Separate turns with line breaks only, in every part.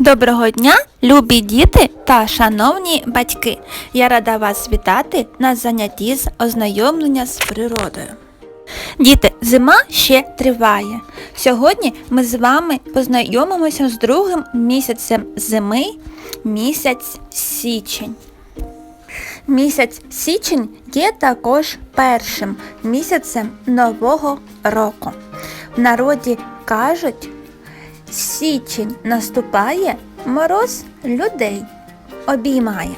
Доброго дня, любі діти та шановні батьки! Я рада вас вітати на занятті з ознайомлення з природою. Діти, зима ще триває. Сьогодні ми з вами познайомимося з другим місяцем зими, місяць січень. Місяць січень є також першим місяцем нового року. В народі кажуть, січень наступає, мороз людей обіймає.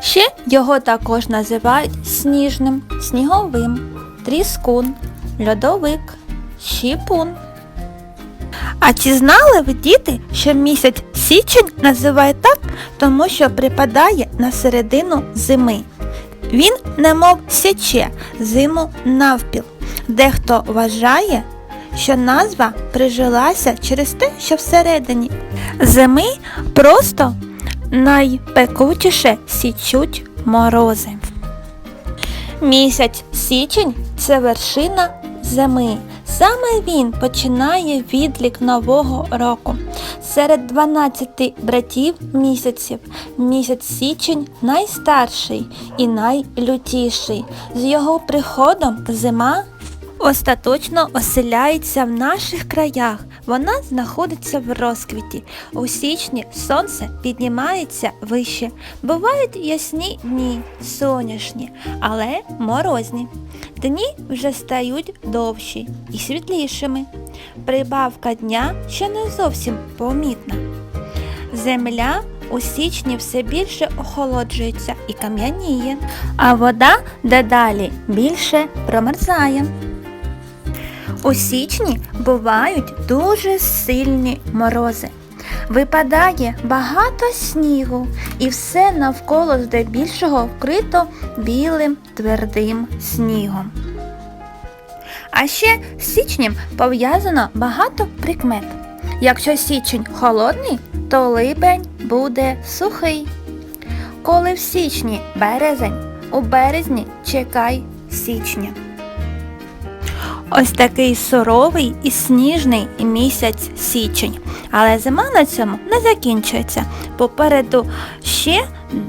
Ще його також називають сніжним, сніговим, тріскун, льодовик, щіпун. А чи знали ви, діти, що місяць січень називають так, тому що припадає на середину зими? Він немов січе зиму навпіл. Дехто вважає, що назва прижилася через те, що всередині зими просто найпекучіше січуть морози. Місяць січень це вершина зими. Саме він починає відлік нового року. Серед 12 братів місяців місяць січень найстарший і найлютіший. З його приходом зима остаточно оселяється в наших краях. Вона знаходиться в розквіті. У січні сонце піднімається вище. Бувають ясні дні, сонячні, але морозні. Дні вже стають довші і світлішими. Прибавка дня ще не зовсім помітна. Земля у січні все більше охолоджується і кам'яніє, а вода дедалі більше промерзає. У січні бувають дуже сильні морози. Випадає багато снігу, і все навколо здебільшого вкрито білим твердим снігом. А ще з січнем пов'язано багато прикмет. Якщо січень холодний, то липень буде сухий. Коли в січні березень, у березні чекай січня. Ось такий суровий і сніжний місяць січень. Але зима на цьому не закінчується. Попереду ще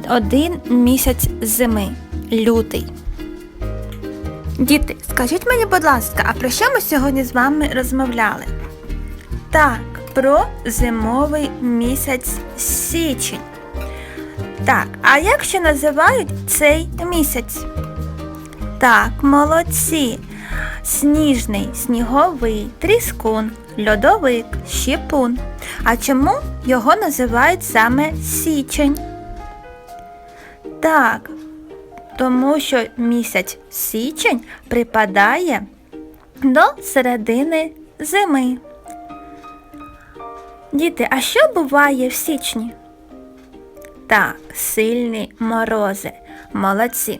один місяць зими лютий. Діти, скажіть мені, будь ласка, а про що ми сьогодні з вами розмовляли? Так, про зимовий місяць січень. Так, а як ще називають цей місяць? Так, молодці. Сніжний, сніговий, тріскун, льодовик, щепун. А чому його називають саме січень? Так, тому що місяць січень припадає до середини зими. Діти, а що буває в січні? Так, сильні морози. Молодці.